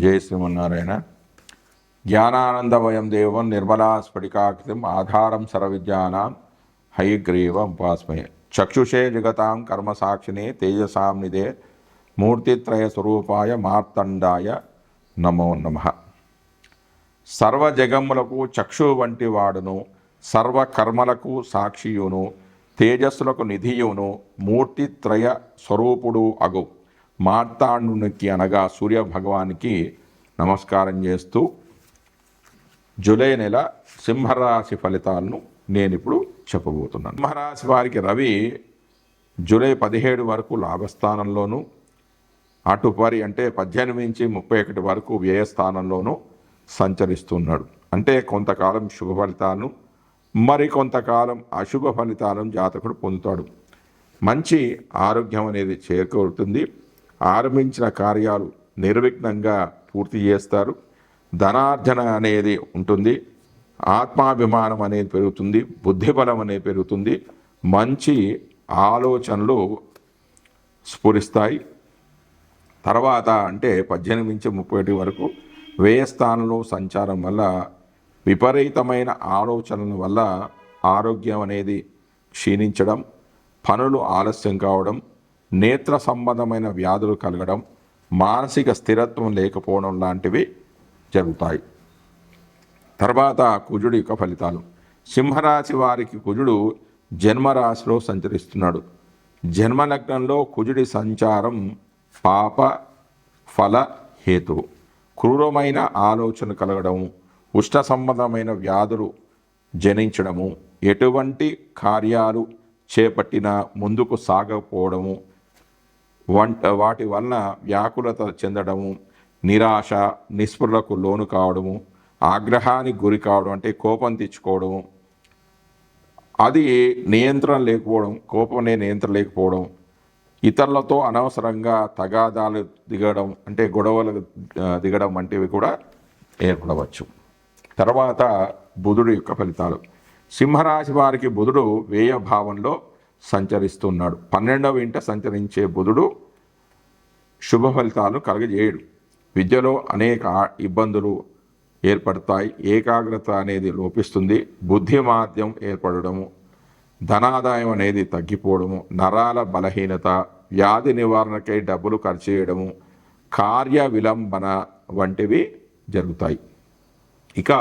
జయ శ్రీమన్నారాయణ. జ్ఞానానందమయం దేవం నిర్మలా స్ఫటికాకృతిం ఆధారం సర్వవిద్యానాం హయగ్రీవం ఉపాస్మయ చక్షుషే జగతాం కర్మసాక్షినే తేజసాం నిదే మూర్తిత్రయ స్వరూపాయ మార్తండాయ నమో నమ. సర్వ జగములకు చక్షు వంటి వాడును సర్వ కర్మలకు సాక్షియును తేజస్సులకు నిధియును మూర్తిత్రయ స్వరూపుడు అగు. మార్తాండునికి అనగా సూర్య భగవానికి నమస్కారం చేస్తూ జూలై నెల సింహరాశి ఫలితాలను నేను ఇప్పుడు చెప్పబోతున్నాను. సింహరాశి వారికి రవి జూలై పదిహేడు వరకు లాభస్థానంలోను అటుపరి అంటే పద్దెనిమిది నుంచి ముప్పై ఒకటి వరకు వ్యయస్థానంలోనూ సంచరిస్తున్నాడు. అంటే కొంతకాలం శుభ ఫలితాలను మరి కొంతకాలం అశుభ ఫలితాలను జాతకుడు పొందుతాడు. మంచి ఆరోగ్యం అనేది చేకూరుతుంది. ఆరంభించిన కార్యాలు నిర్విఘ్నంగా పూర్తి చేస్తారు. ధనార్జన అనేది ఉంటుంది. ఆత్మాభిమానం అనేది పెరుగుతుంది. బుద్ధిబలం అనేది పెరుగుతుంది. మంచి ఆలోచనలు స్ఫురిస్తాయి. తర్వాత అంటే పద్దెనిమిది నుంచి ముప్పై ఒకటి వరకు వ్యయస్థానంలో సంచారం వల్ల విపరీతమైన ఆలోచనల వల్ల ఆరోగ్యం అనేది క్షీణించడం పనులు ఆలస్యం కావడం నేత్ర సంబంధమైన వ్యాధులు కలగడం మానసిక స్థిరత్వం లేకపోవడం లాంటివి జరుగుతాయి. తర్వాత కుజుడి యొక్క ఫలితాలు. సింహరాశి వారికి కుజుడు జన్మరాశిలో సంచరిస్తున్నాడు. జన్మలగ్నంలో కుజుడి సంచారం పాప ఫల హేతు. క్రూరమైన ఆలోచన కలగడం ఉష్ణ సంబంధమైన వ్యాధులు జనించడము ఎటువంటి కార్యాలు చేపట్టినా ముందుకు సాగకపోవడము వంట వాటి వలన వ్యాకులత చెందడము నిరాశ నిస్పృహలకు లోను కావడము ఆగ్రహానికి గురి కావడం అంటే కోపం తెచ్చుకోవడము. అది నియంత్రణ లేకపోవడం కోపమే నియంత్రణ లేకపోవడం. ఇతరులతో అనవసరంగా తగాదాలు దిగడం అంటే గొడవలు దిగడం వంటివి కూడా ఏర్పడవచ్చు. తర్వాత బుధుడు యొక్క ఫలితాలు. సింహరాశి వారికి బుధుడు వ్యయ భావంలో సంచరిస్తున్నాడు. పన్నెండవ ఇంట సంచరించే బుధుడు శుభ ఫలితాలు కలగజేయడు. విద్యలో అనేక ఇబ్బందులు ఏర్పడతాయి. ఏకాగ్రత అనేది లోపిస్తుంది. బుద్ధిమాద్యం ఏర్పడడము ధనాదాయం అనేది తగ్గిపోవడము నరాల బలహీనత వ్యాధి నివారణకై డబ్బులు ఖర్చు చేయడము కార్య విలంబన వంటివి జరుగుతాయి. ఇక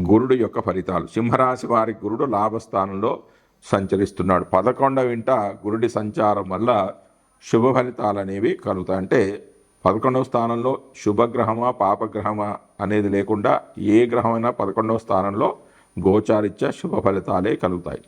గురుడు యొక్క ఫలితాలు. సింహరాశి వారి గురుడు లాభస్థానంలో సంచరిస్తున్నాడు. పదకొండవ ఇంట గురుడి సంచారం వల్ల శుభ ఫలితాలు అనేవి కలుగుతాయి. అంటే పదకొండవ స్థానంలో శుభగ్రహమా పాపగ్రహమా అనేది లేకుండా ఏ గ్రహమైనా పదకొండవ స్థానంలో గోచారిత్య శుభ ఫలితాలే కలుగుతాయి.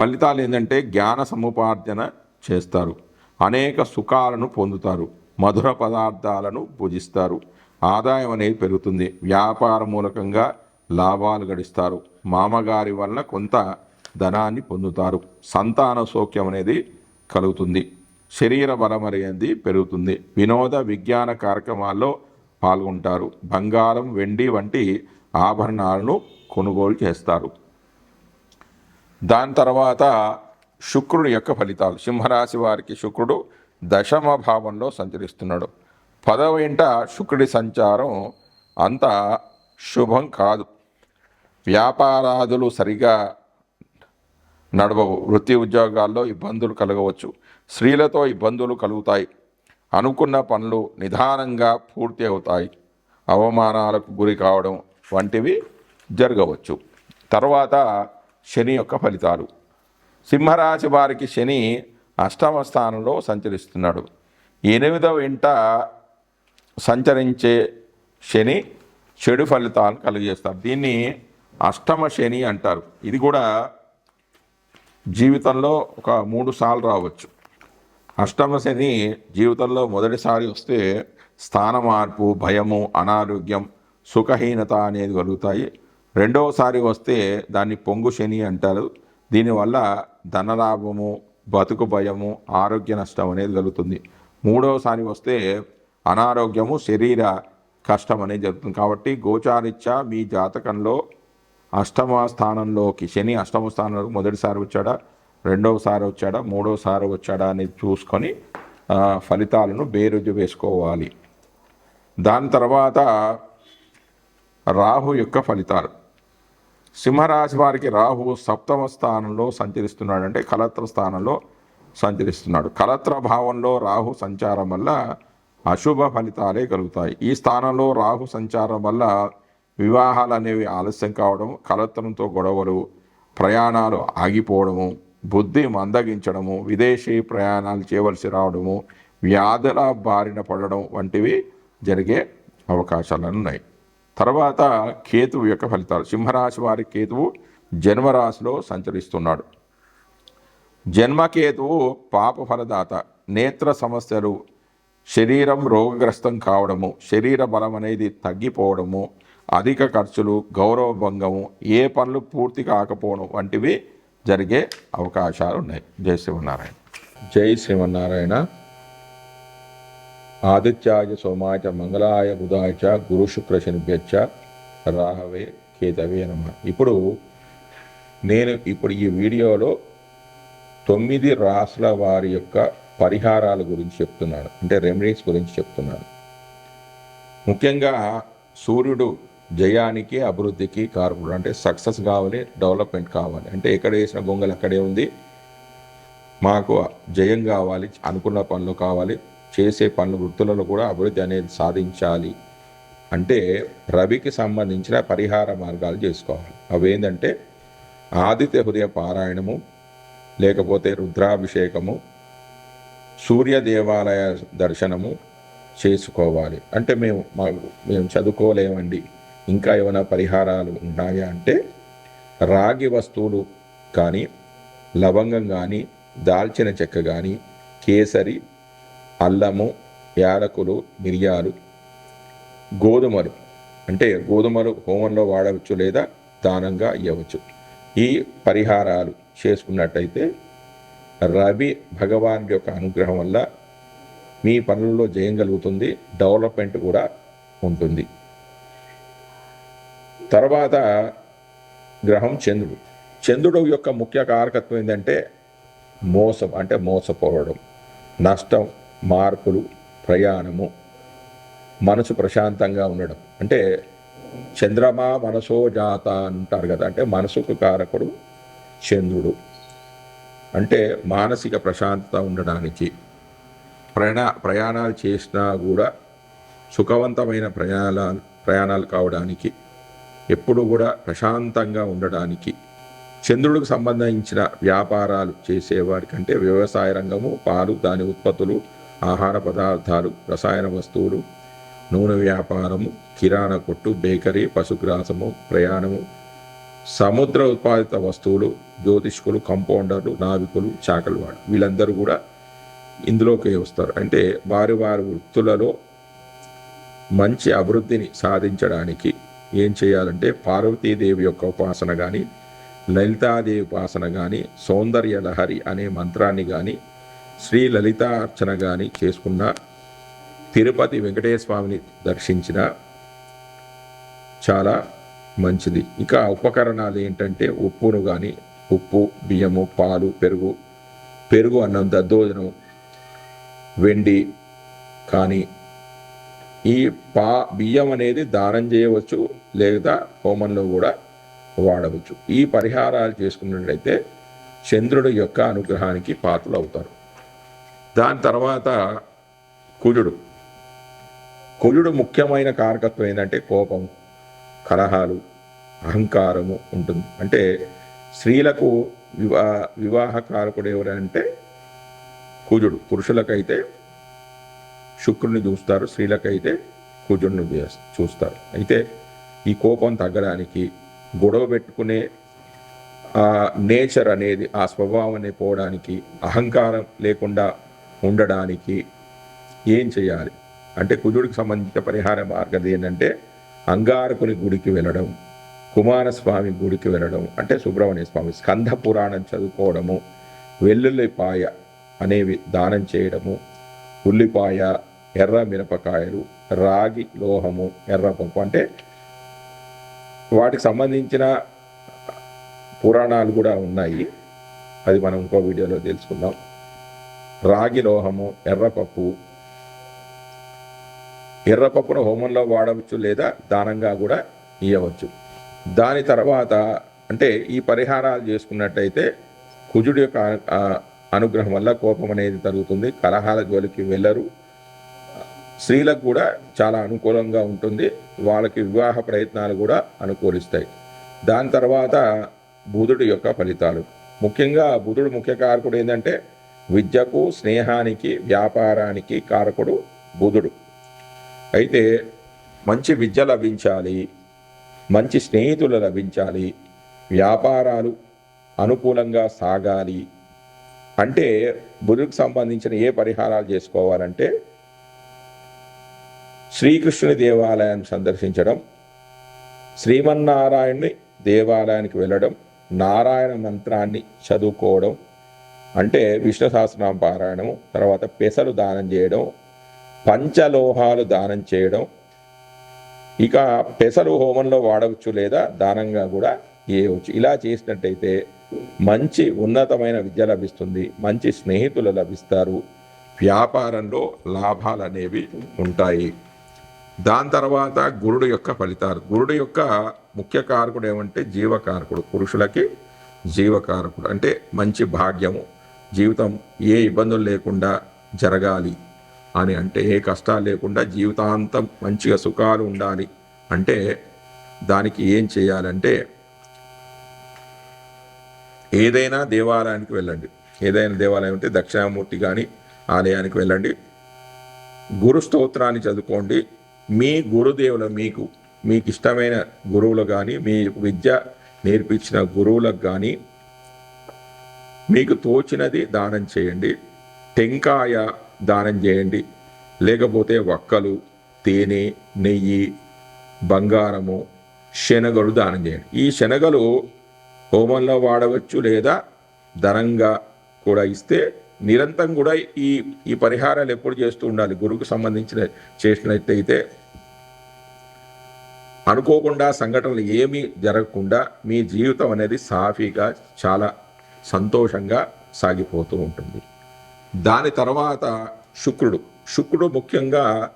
ఫలితాలు ఏంటంటే జ్ఞాన సముపార్జన చేస్తారు. అనేక సుఖాలను పొందుతారు. మధుర పదార్థాలను భుజిస్తారు ఆదాయం అనేది పెరుగుతుంది. వ్యాపార మూలకంగా లాభాలు గడిస్తారు. మామగారి వల్ల కొంత ధనాన్ని పొందుతారు. సంతాన సౌఖ్యం అనేది కలుగుతుంది. శరీర బలం అనేది పెరుగుతుంది. వినోద విజ్ఞాన కార్యక్రమాల్లో పాల్గొంటారు. బంగారం వెండి వంటి ఆభరణాలను కొనుగోలు చేస్తారు. దాని తర్వాత శుక్రుడు యొక్క ఫలితాలు. సింహరాశి వారికి శుక్రుడు దశమ భావంలో సంచరిస్తున్నాడు. పదవ ఇంట శుక్రుడి సంచారం అంత శుభం కాదు. వ్యాపారాదులు సరిగా నడవవు. వృత్తి ఉద్యోగాల్లో ఇబ్బందులు కలగవచ్చు. స్త్రీలతో ఇబ్బందులు కలుగుతాయి. అనుకున్న పనులు నిదానంగా పూర్తి అవుతాయి. అవమానాలకు గురి కావడం వంటివి జరగవచ్చు. తర్వాత శని యొక్క ఫలితాలు. సింహరాశి వారికి శని అష్టమ స్థానంలో సంచరిస్తున్నాడు. ఎనిమిదవ ఇంట సంచరించే శని చెడు ఫలితాలను కలిగజేస్తారు. దీన్ని అష్టమ శని అంటారు. ఇది కూడా జీవితంలో ఒక మూడు సార్లు రావచ్చు. అష్టమ శని జీవితంలో మొదటిసారి వస్తే స్థాన మార్పు భయము అనారోగ్యం సుఖహీనత అనేది కలుగుతాయి. రెండవసారి వస్తే దాన్ని పొంగు శని అంటారు. దీనివల్ల ధనలాభము బతుకు భయము ఆరోగ్య నష్టం అనేది కలుగుతుంది. మూడవసారి వస్తే అనారోగ్యము శరీర కష్టం అనేది జరుగుతుంది. కాబట్టి గోచారిత్య మీ జాతకంలో అష్టమ స్థానంలోకి శని అష్టమ స్థానంలో మొదటిసారి వచ్చాడా? రెండవసారి వచ్చాడా? మూడవసారి వచ్చాడా అనేది చూసుకొని ఫలితాలను బేరుజు వేసుకోవాలి. దాని తర్వాత రాహు యొక్క ఫలితాలు. సింహరాశి వారికి రాహు సప్తమ స్థానంలో సంచరిస్తున్నాడు అంటే కలత్ర స్థానంలో సంచరిస్తున్నాడు. కలత్ర భావంలో రాహు సంచారం వల్ల అశుభ ఫలితాలే కలుగుతాయి. ఈ స్థానంలో రాహు సంచారం వల్ల వివాహాలు అనేవి ఆలస్యం కావడం కలత్రంతో గొడవలు ప్రయాణాలు ఆగిపోవడము బుద్ధి మందగించడము విదేశీ ప్రయాణాలు చేయవలసి రావడము వ్యాధుల బారిన పడడం వంటివి జరిగే అవకాశాలు ఉన్నాయి. తర్వాత కేతువు యొక్క ఫలితాలు. సింహరాశి వారి కేతువు జన్మరాశిలో సంచరిస్తున్నాడు. జన్మకేతువు పాప ఫలదాత. నేత్ర సమస్యలు శరీరం రోగగ్రస్తం కావడము శరీర బలం అనేది తగ్గిపోవడము అధిక ఖర్చులు గౌరవ భంగము ఏ పనులు పూర్తి కాకపోవడం వంటివి జరిగే అవకాశాలు ఉన్నాయి. జై శివనారాయణ. జై శివనారాయణ. ఆదిత్యాయ సోమాయ మంగళాయ బుధాయ గురు శుక్ర శనిభ్యచ్చ రాహవే కేతవే నమ. ఇప్పుడు నేను ఇప్పుడు ఈ వీడియోలో తొమ్మిది రాసుల వారి యొక్క పరిహారాల గురించి చెప్తున్నాను. అంటే రెమెడీస్ గురించి చెప్తున్నాను. ముఖ్యంగా సూర్యుడు జయానికి అభివృద్ధికి కారకుడు. అంటే సక్సెస్ కావాలి డెవలప్మెంట్ కావాలి. అంటే ఎక్కడ వేసిన గొంగలు అక్కడే ఉంది. మాకు జయం కావాలి అనుకున్న పనులు కావాలి చేసే పనులు వృత్తులలో కూడా అభివృద్ధి అనేది సాధించాలి. అంటే రవికి సంబంధించిన పరిహార మార్గాలు చేసుకోవాలి. అవి ఏంటంటే ఆదిత్య హృదయ పారాయణము లేకపోతే రుద్రాభిషేకము సూర్య దేవాలయ దర్శనము చేసుకోవాలి. అంటే మేము మా మేము చదువుకోలేమండి. ఇంకా ఏమైనా పరిహారాలు ఉన్నాయా అంటే రాగి వస్తువులు కానీ లవంగం కానీ దాల్చిన చెక్క కానీ కేసరి అల్లము యాలకులు మిరియాలు గోధుమలు. అంటే గోధుమలు హోమంలో వాడవచ్చు లేదా దానంగా ఇవ్వచ్చు ఈ పరిహారాలు చేసుకున్నట్టయితే రవి భగవాన్ యొక్క అనుగ్రహం వల్ల మీ పనుల్లో జయం కలుగుతుంది డెవలప్మెంట్ కూడా ఉంటుంది. తర్వాత గ్రహం చంద్రుడు. చంద్రుడు యొక్క ముఖ్య కారకత్వం ఏంటంటే మోసం అంటే మోసపోవడం నష్టం మార్పులు ప్రయాణము మనసు ప్రశాంతంగా ఉండడం. అంటే చంద్రమా మనసో జాత అంటారు కదా అంటే మనసుకు కారకుడు చంద్రుడు. అంటే మానసిక ప్రశాంతత ఉండడానికి ప్రయాణ ప్రయాణాలు చేసినా కూడా సుఖవంతమైన ప్రయాణాలు ప్రయాణాలు కావడానికి ఎప్పుడు కూడా ప్రశాంతంగా ఉండడానికి చంద్రుడికి సంబంధించిన వ్యాపారాలు చేసేవారి కంటే వ్యవసాయ రంగము పాలు దాని ఉత్పత్తులు ఆహార పదార్థాలు రసాయన వస్తువులు నూనె వ్యాపారము కిరాణా కొట్టు బేకరీ పశుగ్రాసము ప్రయాణము సముద్ర ఉత్పాదిత వస్తువులు జ్యోతిష్కులు కంపౌండర్లు నావికులు చాకలు వాడు వీళ్ళందరూ కూడా ఇందులోకి వస్తారు. అంటే వారి వారి వృత్తులలో మంచి అభివృద్ధిని సాధించడానికి ఏం చేయాలంటే పార్వతీదేవి యొక్క ఉపాసన కానీ లలితాదేవి ఉపాసన కానీ సౌందర్య లహరి అనే మంత్రాన్ని కానీ శ్రీ లలితార్చన కానీ చేసుకున్న తిరుపతి వెంకటేశ్వర దర్శించిన చాలా మంచిది. ఇక ఉపకరణాలు ఏంటంటే ఉప్పును కానీ ఉప్పు బియ్యము పాలు పెరుగు పెరుగు అన్నం దద్దోజనం వెండి కానీ ఈ పా బియ్యం అనేది దానం చేయవచ్చు లేదా హోమంలో కూడా వాడవచ్చు. ఈ పరిహారాలు చేసుకున్నట్లయితే చంద్రుడి యొక్క అనుగ్రహానికి పాత్రలు అవుతారు. దాని తర్వాత కుజుడు. కుజుడు ముఖ్యమైన కారకత్వం ఏంటంటే కోపం కలహాలు అహంకారము ఉంటుంది. అంటే స్త్రీలకు వివా వివాహ కారకుడు ఎవరంటే కుజుడు. పురుషులకైతే శుక్రుని చూస్తారు స్త్రీలకైతే కుజుడిని చూస్తారు. అయితే ఈ కోపం తగ్గడానికి గొడవ పెట్టుకునే ఆ నేచర్ అనేది ఆ స్వభావం అనేది పోవడానికి అహంకారం లేకుండా ఉండడానికి ఏం చేయాలి? అంటే కుజుడికి సంబంధించిన పరిహార మార్గం ఏంటంటే అంగారకుని గుడికి వెళ్ళడం కుమారస్వామి గుడికి వెళ్ళడం అంటే సుబ్రహ్మణ్య స్వామి స్కంద పురాణం చదువుకోవడము వెల్లుల్లిపాయ అనేవి దానం చేయడము ఉల్లిపాయ ఎర్ర మిరపకాయలు రాగి లోహము ఎర్రపప్పు అంటే వాటికి సంబంధించిన పురాణాలు కూడా ఉన్నాయి. అది మనం ఇంకో వీడియోలో తెలుసుకుందాం. రాగి లోహము ఎర్రపప్పు ఎర్రపప్పును హోమంలో వాడవచ్చు లేదా దానంగా కూడా ఇవ్వవచ్చు దాని తర్వాత అంటే ఈ పరిహారాలు చేసుకున్నట్టయితే కుజుడి యొక్క అనుగ్రహం వల్ల కోపం అనేది తరుగుతుంది కలహాల జోలికి వెళ్ళరు. స్త్రీలకు కూడా చాలా అనుకూలంగా ఉంటుంది. వాళ్ళకి వివాహ ప్రయత్నాలు కూడా అనుకూలిస్తాయి. దాని తర్వాత బుధుడి యొక్క ఫలితాలు. ముఖ్యంగా బుధుడు ముఖ్య కారకుడు ఏంటంటే విద్యకు స్నేహానికి వ్యాపారానికి కారకుడు బుధుడు. అయితే మంచి విద్య లభించాలి మంచి స్నేహితులు లభించాలి వ్యాపారాలు అనుకూలంగా సాగాలి. అంటే బుధుడికి సంబంధించిన ఏ పరిహారాలు చేసుకోవాలంటే శ్రీకృష్ణుని దేవాలయాన్ని సందర్శించడం శ్రీమన్నారాయణుని దేవాలయానికి వెళ్ళడం నారాయణ మంత్రాన్ని చదువుకోవడం అంటే విష్ణు సహస్రనామ పారాయణము తర్వాత పెసలు దానం చేయడం పంచలోహాలు దానం చేయడం ఇక పెసలు హోమంలో వాడవచ్చు లేదా దానంగా కూడా చేయవచ్చు. ఇలా చేసినట్టయితే మంచి ఉన్నతమైన విద్య లభిస్తుంది మంచి స్నేహితులు లభిస్తారు వ్యాపారంలో లాభాలు అనేవి ఉంటాయి. దాని తర్వాత గురుడు యొక్క ఫలితాలు. గురుడు యొక్క ముఖ్య కారకుడు ఏమంటే జీవకారకుడు. పురుషులకి జీవకారకుడు. అంటే మంచి భాగ్యము. జీవితం ఏ ఇబ్బందులు లేకుండా జరగాలి అని అంటే ఏ కష్టాలు లేకుండా జీవితాంతం మంచిగా సుఖాలు ఉండాలి అంటే దానికి ఏం చేయాలంటే ఏదైనా దేవాలయానికి వెళ్ళండి. ఏదైనా దేవాలయం అంటే దక్షిణామూర్తి కానీ ఆలయానికి వెళ్ళండి. గురు స్తోత్రాన్ని చదువుకోండి. మీ గురుదేవులు మీకు మీకు ఇష్టమైన గురువులు కానీ మీ విద్య నేర్పించిన గురువులకు కానీ మీకు తోచినది దానం చేయండి. టెంకాయ దానం చేయండి. లేకపోతే వక్కలు తేనె నెయ్యి బంగారము శనగలు దానం చేయండి. ఈ శనగలు హోమంలో వాడవచ్చు లేదా ధనంగా కూడా ఇస్తే నిరంతరం కూడా ఈ ఈ పరిహారాలు ఎప్పుడు చేస్తూ ఉండాలి. గురువుకు సంబంధించిన చేసినట్టయితే అనుకోకుండా సంఘటనలు ఏమీ జరగకుండా మీ జీవితం అనేది సాఫీగా చాలా సంతోషంగా సాగిపోతూ ఉంటుంది. దాని తర్వాత శుక్రుడు. శుక్రుడు ముఖ్యంగా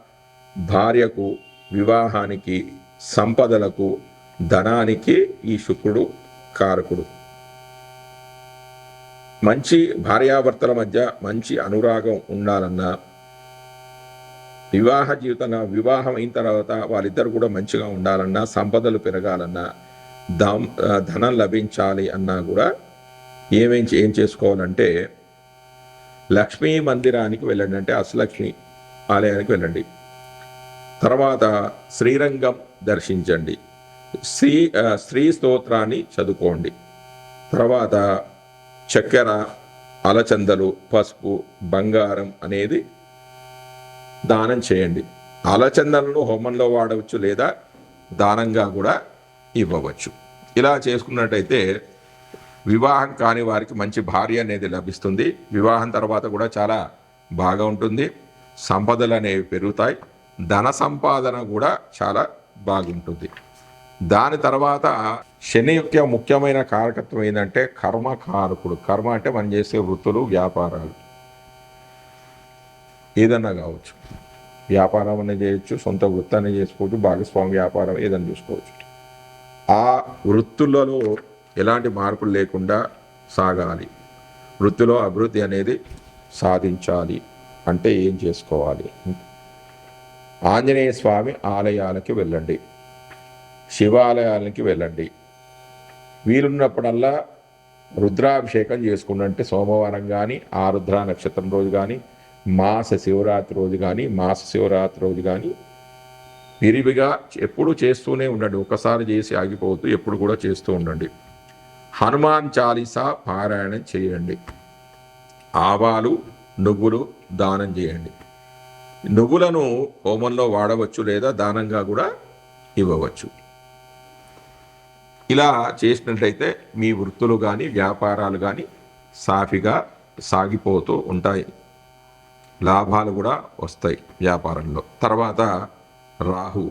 భార్యకు వివాహానికి సంపదలకు ధనానికి ఈ శుక్రుడు కారకుడు. మంచి భార్యాభర్తల మధ్య మంచి అనురాగం ఉండాలన్నా వివాహ జీవితం వివాహం అయిన తర్వాత వాళ్ళిద్దరు కూడా మంచిగా ఉండాలన్నా సంపదలు పెరగాలన్నా దాం ధనం లభించాలి అన్నా కూడా ఏమేం ఏం చేసుకోవాలంటే లక్ష్మీ మందిరానికి వెళ్ళండి అంటే అష్టలక్ష్మి ఆలయానికి వెళ్ళండి. తర్వాత శ్రీరంగం దర్శించండి. శ్రీ స్త్రీ స్తోత్రాన్ని చదువుకోండి. తర్వాత చక్కెర అలచందలు పసుపు బంగారం అనేది దానం చేయండి. అలచందలను హోమంలో వాడవచ్చు లేదా దానంగా కూడా ఇవ్వవచ్చు. ఇలా చేసుకున్నట్టయితే వివాహం కాని వారికి మంచి భార్య అనేది లభిస్తుంది. వివాహం తర్వాత కూడా చాలా బాగా ఉంటుంది. సంపదలు అనేవి పెరుగుతాయి. ధన సంపాదన కూడా చాలా బాగుంటుంది. దాని తర్వాత శని యొక్క ముఖ్యమైన కారకత్వం ఏంటంటే కర్మ కారకుడు. కర్మ అంటే మనం చేసే వృత్తులు వ్యాపారాలు. ఏదన్నా కావచ్చు. వ్యాపారం అనేది చేయొచ్చు సొంత వృత్తాన్ని చేసుకోవచ్చు భాగస్వామి వ్యాపారం ఏదైనా చూసుకోవచ్చు. ఆ వృత్తులలో ఎలాంటి మార్పులు లేకుండా సాగాలి. వృత్తిలో అభివృద్ధి అనేది సాధించాలి. అంటే ఏం చేసుకోవాలి? ఆంజనేయ స్వామి ఆలయాలకి వెళ్ళండి. శివాలయాలకి వెళ్ళండి. వీలున్నప్పుడల్లా రుద్రాభిషేకం చేసుకుంటే సోమవారం కానీ ఆరుద్ర నక్షత్రం రోజు కానీ మాస శివరాత్రి రోజు కానీ మాస శివరాత్రి రోజు కానీ విరివిగా ఎప్పుడు చేస్తూనే ఉండండి. ఒకసారి చేసి ఆగిపోవద్దు ఎప్పుడు కూడా చేస్తూ ఉండండి. హనుమాన్ చాలీసా పారాయణం చేయండి. ఆవాలు నువ్వులు దానం చేయండి. నువ్వులను హోమంలో వాడవచ్చు లేదా దానంగా కూడా ఇవ్వవచ్చు. ఇలా చేసినట్టయితే మీ వృత్తులు కానీ వ్యాపారాలు కానీ సాఫీగా సాగిపోతూ ఉంటాయి. లాభాలు కూడా వస్తాయి వ్యాపారంలో. తర్వాత రాహు.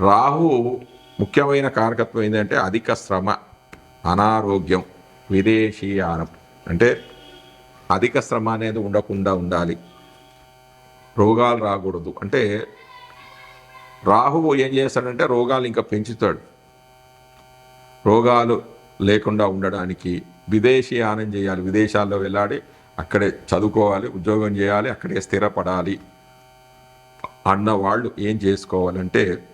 రాహు ముఖ్యమైన కారకత్వం ఏంటంటే అధిక శ్రమ అనారోగ్యం విదేశీయానం. అంటే అధిక శ్రమ అనేది ఉండకుండా ఉండాలి. రోగాలు రాకూడదు. అంటే రాహువు ఏం చేస్తాడంటే రోగాలు ఇంకా పెంచుతాడు. రోగాలు లేకుండా ఉండడానికి విదేశీ యానం చేయాలి. విదేశాల్లో వెళ్ళాలి అక్కడే చదువుకోవాలి ఉద్యోగం చేయాలి అక్కడే స్థిరపడాలి. అన్న వాళ్ళు ఏం చేసుకోవాలంటే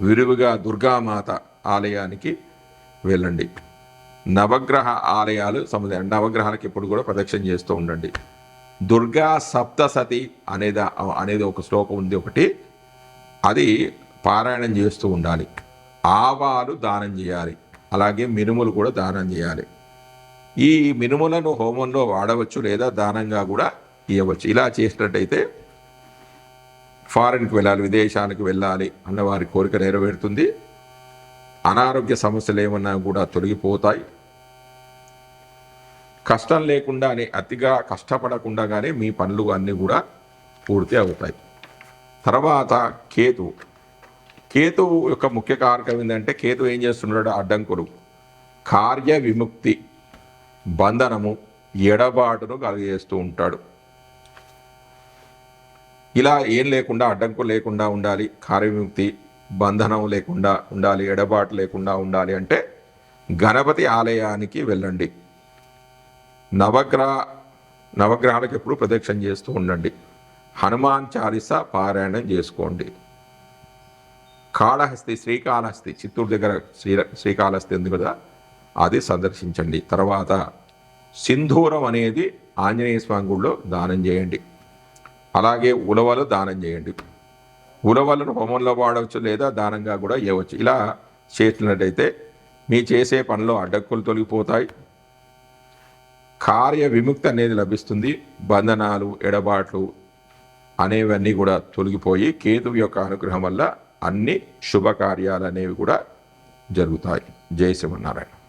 విరివిగా దుర్గామాత ఆలయానికి వెళ్ళండి. నవగ్రహ ఆలయాలు సముదాయం నవగ్రహాలకు ఎప్పుడు కూడా ప్రదక్షిణ చేస్తూ ఉండండి. దుర్గా సప్తసతి అనేది అనేది ఒక శ్లోకం ఉంది ఒకటి. అది పారాయణం చేస్తూ ఉండాలి. ఆవాలు దానం చేయాలి. అలాగే మినుములు కూడా దానం చేయాలి. ఈ మినుములను హోమంలో వాడవచ్చు లేదా దానంగా కూడా ఇవ్వచ్చు ఇలా చేసినట్టయితే ఫారిన్కి వెళ్ళాలి విదేశానికి వెళ్ళాలి అన్న వారి కోరిక నెరవేరుతుంది. అనారోగ్య సమస్యలు ఏమన్నా కూడా తొలగిపోతాయి. కష్టం లేకుండానే అతిగా కష్టపడకుండా కానీ మీ పనులు అన్నీ కూడా పూర్తి అవుతాయి. తర్వాత కేతు కేతువు యొక్క ముఖ్య కారకం ఏంటంటే కేతు ఏం చేస్తున్నాడు? అడ్డంకులు. కార్య విముక్తి బంధనము ఎడబాటును కలిగజేస్తూ ఉంటాడు. ఇలా ఏం లేకుండా అడ్డంకులు లేకుండా ఉండాలి. కార్యవిముక్తి బంధనం లేకుండా ఉండాలి ఎడబాటు లేకుండా ఉండాలి అంటే గణపతి ఆలయానికి వెళ్ళండి. నవగ్రహ నవగ్రహాలకు ఎప్పుడు ప్రదక్షిణ చేస్తూ ఉండండి. హనుమాన్ చాలీస పారాయణం చేసుకోండి. కాళహస్తి శ్రీకాళహస్తి చిత్తూరు దగ్గర శ్రీ శ్రీకాళహస్తి ఉంది కదా అది సందర్శించండి. తర్వాత సింధూరం అనేది ఆంజనేయ స్వామి గుడిలో దానం చేయండి. అలాగే ఉలవలు దానం చేయండి. ఉలవలను హోమంలో వాడవచ్చు లేదా దానంగా కూడా ఇవ్వచ్చు ఇలా చేసినట్టయితే మీ చేసే పనిలో అడ్డక్కులు తొలగిపోతాయి. కార్య విముక్తి అనేది లభిస్తుంది. బంధనాలు ఎడబాట్లు అనేవన్నీ కూడా తొలగిపోయి కేతువు యొక్క అనుగ్రహం వల్ల అన్ని శుభకార్యాలు అనేవి కూడా జరుగుతాయి. జయ శ్రీమన్నారాయణ.